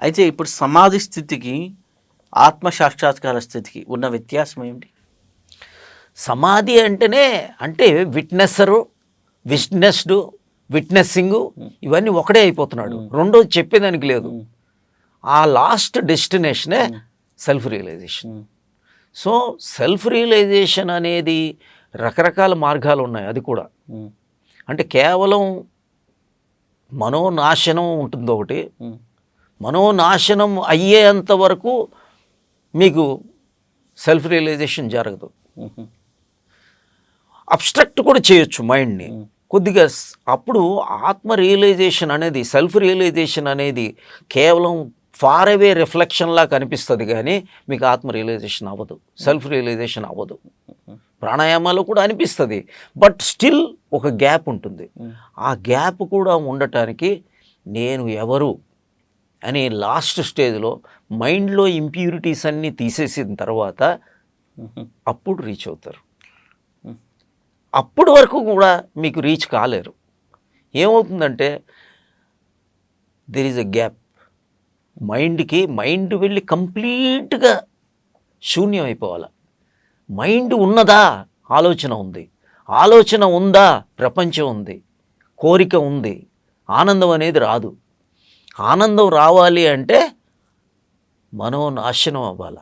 అయితే ఇప్పుడు సమాధి స్థితికి ఆత్మ సాక్షాత్కార స్థితికి ఉన్న వ్యత్యాసం ఏమిటి? సమాధి అంటేనే అంటే విట్నెస్సరు విట్నెస్డ్ విట్నెస్సింగ్ ఇవన్నీ ఒకటే అయిపోతున్నాడు. రెండోది చెప్పేదానికి లేదు. ఆ last డెస్టినేషనే self realization so self realization అనేది రకరకాల మార్గాలు ఉన్నాయి అది కూడా. అంటే కేవలం మనోనాశనం ఉంటుంది ఒకటి మనోనాశనం అయ్యేంత వరకు మీకు సెల్ఫ్ రియలైజేషన్ జరగదు. అబ్స్ట్రక్ట్ కూడా చేయొచ్చు మైండ్ని. కొద్దిగా అప్పుడు ఆత్మ రియలైజేషన్ అనేది సెల్ఫ్ రియలైజేషన్ అనేది కేవలం ఫార్ అవే రిఫ్లెక్షన్లా కనిపిస్తుంది కానీ మీకు ఆత్మ రియలైజేషన్ అవ్వదు. సెల్ఫ్ రియలైజేషన్ అవ్వదు. ప్రాణాయామాలు కూడా అనిపిస్తుంది. బట్ స్టిల్ ఒక గ్యాప్ ఉంటుంది. ఆ గ్యాప్ కూడా ఉండటానికి నేను ఎవరు అనే లాస్ట్ స్టేజ్లో మైండ్లో ఇంప్యూరిటీస్ అన్నీ తీసేసిన తర్వాత అప్పుడు రీచ్ అవుతారు. అప్పటి వరకు కూడా మీకు రీచ్ కాలేరు. ఏమవుతుందంటే దెర్ ఈజ్ ఎ గ్యాప్ మైండ్కి మైండ్ వెళ్ళి కంప్లీట్గా శూన్యం అయిపోవాలి. మైండ్ ఉన్నదా? ఆలోచన ఉంది. ఆలోచన ఉందా? ప్రపంచం ఉంది. కోరిక ఉంది. ఆనందం అనేది రాదు. ఆనందం రావాలి అంటే మనోనాశనం అవ్వాలి.